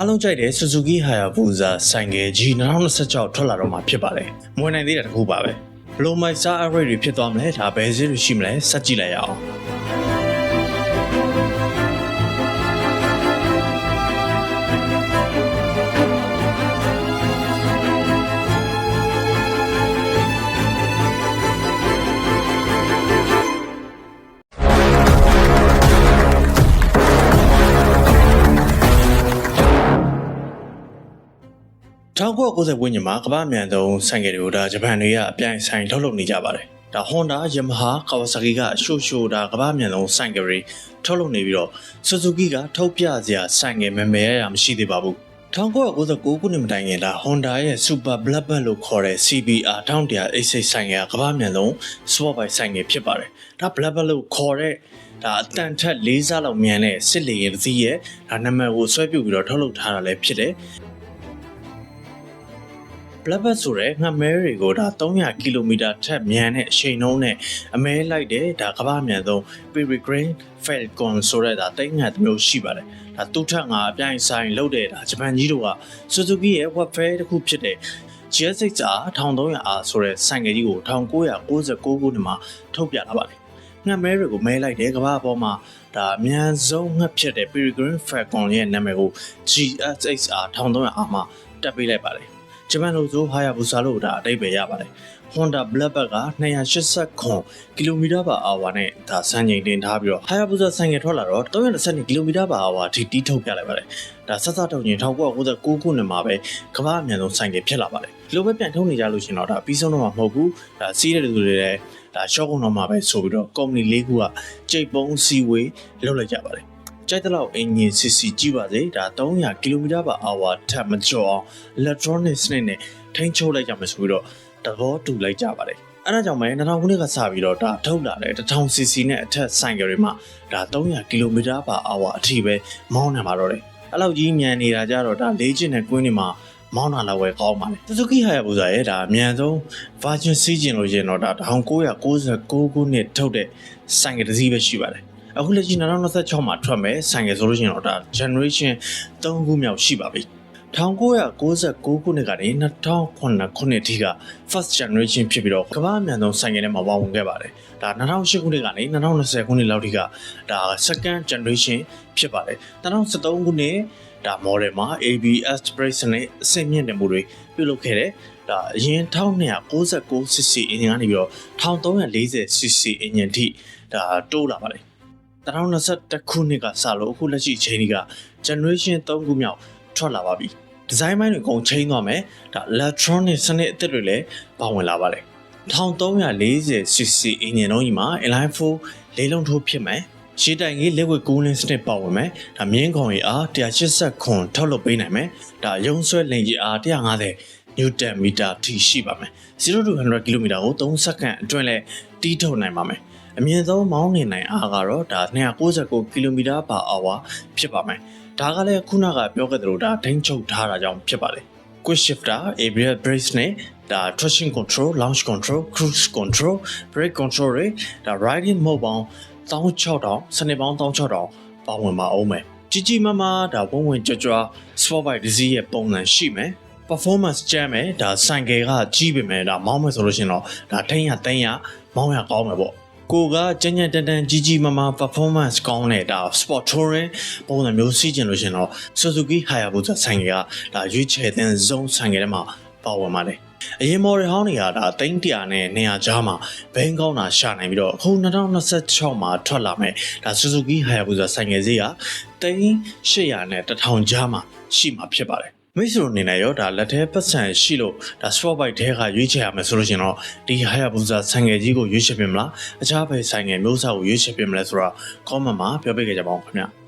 အားလုံးကြိုက်တဲ့ Suzuki Hayabusa ဆိုင်ကယ်ကြီး2026ထွက်လာတော့မှာဖြစ်ပါတယ်။မဝင်နိုင်သေးတာတခုပါပဲ။ဘလိုမိုက်စား upgrade တွေဖြစ်သွားမလဲဒါဘယ်ဈေးတွေရှိမလဲစက်ကြည့်လိုက်ရအောင်။ 1990ဝန်းကျင်မှာကမ္ဘာ့အမြန်ဆုံးဆိုင်ကယ်တွေကိုဒါဂျပန်တွေကအပြိုင်ဆိုင်ထုတ်လုပ်နေကြပါတယ်။ဒါ Honda, Yamaha, Kawasaki ကရှို့ရှို့ဒါကမ္ဘာ့အမြန်ဆုံးဆိုင်ကယ်တွေထုတ်လုပ်နေပြီးတော့ Suzuki ကထုတ်ပြစရာဆိုင်ကယ်မယ်မယ်ရတာမရှိသေးပါဘူး။1996ခုနှစ်မတိုင်ခင်ဒါ Honda ရဲ့ Super Blackbird လို့ခေါ်တဲ့ CBR 1100ဆိုင်ကယ်ကကမ္ဘာ့အမြန်ဆုံး sport bike ဆိုင်ကယ်ဖြစ်ပါတယ်။ဒါ Blackbird လို့ခေါ်တဲ့ဒါအတန်ထက်၄ဆလောက်မြန်တဲ့စစ်လေယာဉ်တစ်စီးရဲ့ဒါနာမည်ကိုဆွဲပြုတ်ပြီးတော့ထုတ်လုပ်ထားတာလည်းဖြစ်တယ် Blackbird ဆိုတဲ့ငှက်မဲတွေကိုဒါ300ကီလိုမီတာထက်မြန်တဲ့အရှိန်နှုန်းနဲ့အမဲလိုက်တဲ့ဒါကမ္ဘာ့အမြန်ဆုံး Peregrine Falcon ဆိုတဲ့ဒါတိတ်ငှက်တစ်မျိုးရှိပါတယ်။ဒါသူ့ထက်ငါအပြိုင်ဆိုင်လုပ်တဲ့ဒါဂျပန်ကြီးတို့က Suzuki ရဲ့ web fair တစ်ခုဖြစ်တဲ့ GSX-R 1300R ဆိုတဲ့ဆိုင်ကယ်ကြီးကို1996ခုနှစ်မှာထုတ်ပြလာပါတယ်။ငှက်မဲတွေကိုမဲလိုက်တဲ့ကမ္ဘာပေါ်မှာဒါအမြန်ဆုံးငှက်ဖြစ်တဲ့ Peregrine Falcon ရဲ့နာမည်ကို GSX-R 1300R မှာတက်ပေးလိုက်ပါတယ်။ ဂျပန်လိုဆိုဟာယာဘူဆာလို့ဒါအတိတ်ပဲရပါတယ်။ Honda Blackbird က280ကီလိုမီတာပါအာဝါနဲ့ဒါစံချိန်တင်ထားပြီးတော့ဟာယာဘူဆာဆိုင်ငယ်ထွက်လာတော့320ကီလိုမီတာပါအာဝါအထိတီးထုတ်ပြလိုက်ပါတယ်။ဒါဆက်စထုတ်ရင်1996ခုနှစ်မှာပဲကမ္ဘာအမြန်ဆုံးဆိုင်ငယ်ဖြစ်လာပါတယ်။ဒီလိုပဲပြန်ထုတ်နေကြလို့ရှင်တော့ဒါပြီးဆုံးတော့မှာမဟုတ်ဘူး။ဒါစီးတဲ့လူတွေလည်းဒါရှော့ကုန်တော့မှာပဲဆိုပြီးတော့ company လေးခုကကြိတ်ပုံးစီဝေးလုပ်လိုက်ကြပါတယ်။ ကြိုက်တဲ့လောက်အင်ဂျင်စစ်စီကြည့်ပါစေဒါ300ကီလိုမီတာပါအာဝါထပ်မကျော်အောင် electronic စနစ်နဲ့ထိန်းချုပ်လိုက်ကြမယ်ဆိုပြီးတော့သဘောတူလိုက်ကြပါတယ်အဲဒါကြောင့်ပဲ2000ခုနှစ်ကစပြီးတော့ဒါထုတ်လာတဲ့ 1000cc နဲ့အထက်ဆိုင်ကယ်တွေမှာဒါ300ကီလိုမီတာပါအာဝါအထိပဲမောင်းနိုင်ပါတော့တယ်အဲ့လောက်ကြီးမြန်နေတာကြတော့ဒါလေးကျင်တဲ့ကွင်းတွေမှာမောင်းတာလောက်ပဲကောင်းပါလေ Suzuki Hayabusa ရဲ့ဒါအမြန်ဆုံး Virgin စီးကျင်လို့ရင်တော့ဒါ1996ခုနှစ်ထုတ်တဲ့ဆိုင်ကယ်တစ်စီးပဲရှိပါတယ် အခုလက်ရှိ2026မှာထွက်မယ်ဆိုင်ကယ်ဆိုလို့ရှိရင်တော့ဒါ generation 3ခုမြောက်ရှိပါပြီ1996ခုနှစ်ကနေ2009ခုနှစ်အထိက first generation ဖြစ်ပြီးတော့ကမ္ဘာအမြန်ဆုံးဆိုင်ကယ်ထဲမှာပါဝင်ခဲ့ပါတယ်ဒါ2008ခုနှစ်ကနေ2020ခုနှစ်လောက်ထိကဒါ second generation ဖြစ်ပါတယ်2013ခုနှစ်ဒါ model မှာ ABS brake နဲ့အဆင့်မြင့်တဲ့မှုတွေပြုလုပ်ခဲ့တယ်ဒါအရင်1296 cc အင်ဂျင်ကနေပြီးတော့1340 cc အင်ဂျင်ထိဒါတိုးလာပါတယ် 2021ခုနှစ်ကစလို့အခုလက်ရှိအချိန်ကြီးက generation 3ခုမြောက်ထွက်လာပါပြီဒီဇိုင်းပိုင်းတွေအကုန်ချိန်သွားမယ်ဒါ electronic စနစ်အသစ်တွေလည်းပါဝင်လာပါတယ် 1340 cc အင်ဂျင်လုံးကြီးမှာ inline 4လေးလုံးထိုးဖြစ်မယ်ရှေးတိုင်ကြီး liquid cooling စနစ်ပါဝင်မယ်ဒါမြင်းခုံကြီးအား180ခွန်ထုတ်လုပ်ပေးနိုင်မယ်ဒါရုံးဆွဲလင်ကြီးအား150နျူတန်မီတာထိရှိပါမယ်0 to 100 km ကို3စက္ကန့်အတွင်းလဲတီးထုတ်နိုင်ပါမယ် အမြင့်ဆုံးမောင်းနေနိုင်အားကတော့ဒါ296ကီလိုမီတာပါအာဝါဖြစ်ပါမယ်။ဒါကလည်းခုနကပြောခဲ့သလိုဒါဒိန်းချုပ်ထားတာကြောင့်ဖြစ်ပါတယ်။ Quick shifter, ABS brakes နဲ့ဒါ traction control, launch control, cruise control, brake control တွေဒါ riding mode ပေါင်း16000စနစ်ပေါင်း16000ပါဝင်ပါအောင်မယ်။ကြီးကြီးမားမားဒါဝင်ဝင်ကြွကြွ sport bike တစ်စီးရဲ့ပုံစံရှိမယ်။ performance ကျမ်းမယ်ဒါဆိုင်ကယ်ကကြီးပေမဲ့ဒါမောင်းမယ်ဆိုလို့ရှိရင်တော့ဒါထိန်းရသိမ်းရမောင်းရကောင်းမယ်ပေါ့ ကိုကကြမ်းကြမ်းတန်တန်ကြီးကြီးမားမား performance ကောင်းတဲ့ဒါ sport touring ပုံစံမျိုးစီးကျင်လို့ရှိရင်တော့ Suzuki Hayabusa ဆိုင်ကယ်ကဒါရွေးချယ်တဲ့ zone ဆိုင်ကယ်ထဲမှာပါဝင်ပါတယ်အရင် model ဟောင်းတွေကဒါ300နဲ့200ကြားမှာဘိန်းကောင်းတာရှာနိုင်ပြီးတော့အခု2026မှာထွက်လာမယ်ဒါ Suzuki Hayabusa ဆိုင်ကယ်ဈေးက3800နဲ့1000ကြားမှာရှိမှာဖြစ်ပါတယ် မိတ်ဆွေတို့အနေနဲ့ရောဒါလက်ထဲပတ်စံရှိလို့ဒါ sport bike ထဲကရွေးချယ်ရမယ်ဆိုလို့ရှိရင်တော့ဒီ Hayabusa ဆိုင်ငယ်ကြီးကိုရွေးချယ်ပြင်မလားအခြားဘယ်ဆိုင်ငယ်မျိုးစားကိုရွေးချယ်ပြင်မလဲဆိုတော့ comment မှာပြောပြခဲ့ကြပါဦးခင်ဗျာ